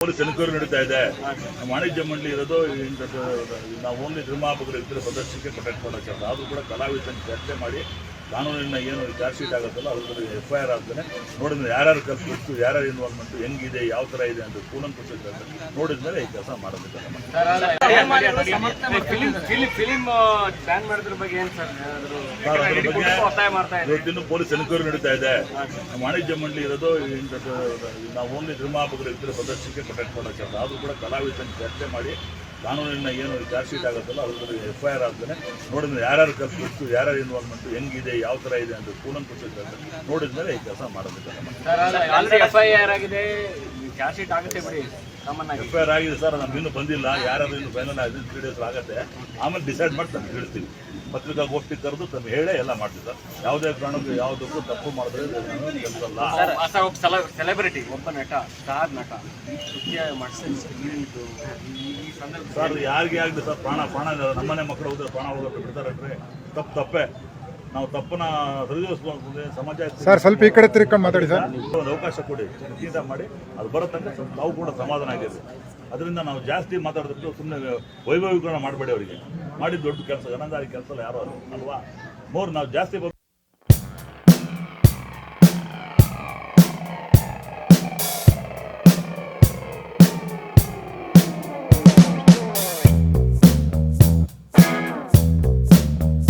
Enquiry ನಡೀತಾ ಇದೆ. ವಾಣಿಜ್ಯ ಮಂಡಳಿ ಇರೋದು ನಾವು ಓನ್ಲಿ ನಿರ್ಮಾಪಕರು ಇದ್ದರೆ ಪ್ರದರ್ಶನಕ್ಕೆ ಪ್ರೊಟೆಕ್ಟ್ ಮಾಡೋಕ್ಕೆ ಆದರೂ ಕೂಡ ಕಲಾವಿದರನ್ನು ಚರ್ಚೆ ಮಾಡಿ ಕಾನೂನಿನ ಏನು ಚಾರ್ಜ್ ಶೀಟ್ ಆಗುತ್ತಲ್ಲ ಅದ್ರ ಎಫ್ ಐ ಆರ್ ಆಗ್ತಾನೆ ನೋಡಿದ್ರೆ ಯಾರ್ಯಾರು ಕಲ್ಪಿಟ್ಟು ಯಾರ್ಯಾರು ಇನ್ವಾಲ್ವ್ಮೆಂಟ್ ಹೆಂಗಿದೆ ಯಾವ ಥರ ಇದೆ ಅಂತ ಕೂಲಂಕುಷ ನೋಡಿದ ಮೇಲೆ ಈ ಕೆಲಸ ಮಾಡೋದಕ್ಕೆ ಫಿಲಿಮ್ ಫಿಲಿಂ ಬ್ಯಾನ್ ಮಾಡೋದ್ರ ಬಗ್ಗೆ ಬಗ್ಗೆ ಇವತ್ತಿನ್ನು ಪೊಲೀಸ್ ಎನ್ಕ್ವೈರಿ ನಡೀತಾ ಇದೆ. ವಾಣಿಜ್ಯ ಮಂಡಳಿ ಇರೋದು ಇಂಥದ್ದು ನಾವು ಓನ್ಲಿ ನಿರ್ಮಾಪಕರು ಇದ್ರೆ ಪ್ರದರ್ಶನಕ್ಕೆ ಪ್ರೊಟೆಕ್ಟ್ ಮಾಡೋಕ್ಕೆ ಆದರೂ ಕೂಡ ಕಲಾವಿದನ ಚರ್ಚೆ ಮಾಡಿ ಕಾನೂನಿನ ಏನು ಚಾರ್ಜ್ ಶೀಟ್ ಆಗುತ್ತಲ್ಲ ಅದ್ರ ಎಫ್ ಐ ಆರ್ ಆಗ್ತಾನೆ ನೋಡಿದ್ರೆ ಯಾರ್ಯಾರು ಕಲ್ಪಿಟ್ಟು ಯಾರ್ಯಾರು ಇನ್ವಾಲ್ವ್ಮೆಂಟ್, ಹೆಂಗಿದೆ, ಯಾವ ಥರ ಇದೆ ಅಂತ ಕೂಲಂಕುಷ ನೋಡಿದ ಮೇಲೆ ಈ ಕೆಲಸ ಮಾಡಬೇಕು ಚಾರ್ಜ್ ಶೀಟ್ ಆಗುತ್ತೆ ಬಿಡಿ. ಕಾಮನ್ ಆಗಿ ಎಫ್ ಐ ಆರ್ ಆಗಿದೆ ಸರ್ ನಮ್ಗೆ ಇನ್ನೂ ಬಂದಿಲ್ಲ. ಯಾರಾದ್ರೂ ಇನ್ನು ಫೈನಲ್ ಆಗಿದೆ ತ್ರೀ ಡೇಸ್ ಆಗುತ್ತೆ. ಆಮೇಲೆ ಡಿಸೈಡ್ ಮಾಡಿ ತಮ್ಗೆ ಹೇಳ್ತೀವಿ. ಪತ್ರಿಕಾಗೋಷ್ಠಿ ಕರೆದು ತಮ್ಗೆ ಹೇಳೇ ಎಲ್ಲ ಮಾಡ್ತೀವಿ ಸರ್. ಯಾವುದೇ ಕಾರಣಕ್ಕೂ ಯಾವುದಕ್ಕೂ ತಪ್ಪು ಮಾಡಿದ್ರೆ ನಾನು ಕೆಲಸ ಅಲ್ಲ. ಸರ್ ಒಬ್ಬ ಸೆಲೆಬ್ರಿಟಿ ಒಬ್ಬ ನಟ ಸ್ಟಾರ್ ನಟ ಈ ಕೃತ್ಯ ಈ ಈ ಸಂದರ್ಭ ಸರ್ ಯಾರಿಗೆ ಆಗಲಿ ಸರ್ ಪ್ರಾಣ ಪ್ರಾಣ ನಮ್ಮನೆ ಮಕ್ಕಳು ಹೋದ್ರೆ ಪ್ರಾಣ ಹೋಗೋಕೆ ಬಿಡ್ತಾರೆ ತಪ್ಪು ತಪ್ಪೇ. ನಾವು ತಪ್ಪನ್ನ ಸರಿದೂಗಿಸ್ಬೇಕು ಸಮಾಜ ಸರ್ ಸ್ವಲ್ಪ ಈ ಕಡೆ ತಿರ್ಕೊಂಡು ಮಾತಾಡಿ ಸರ್. ಒಂದು ಅವಕಾಶ ಕೊಡಿ. ಚಿಂತೆ ಮಾಡಿ. ಅದು ಬರುತ್ತಂದ್ರೆ ಸ್ವಲ್ಪ ನಾವು ಕೂಡ ಸಮಾಧಾನ ಆಗಿದೆ ಅದರಿಂದ ನಾವು ಜಾಸ್ತಿ ಮಾತಾಡೋದಕ್ಕೆ ಸುಮ್ಮನೆ ವೈಭವೀಕರಣ ಮಾಡಬೇಡಿ ಅವರಿಗೆ. ಮಾಡಿದ ದೊಡ್ಡ ಕೆಲಸ ಜನಾಂಗಾರಿ ಕೆಲಸ ಯಾರು ಅಲ್ವಾ? ಮೋರ್ ನಾವು ಜಾಸ್ತಿ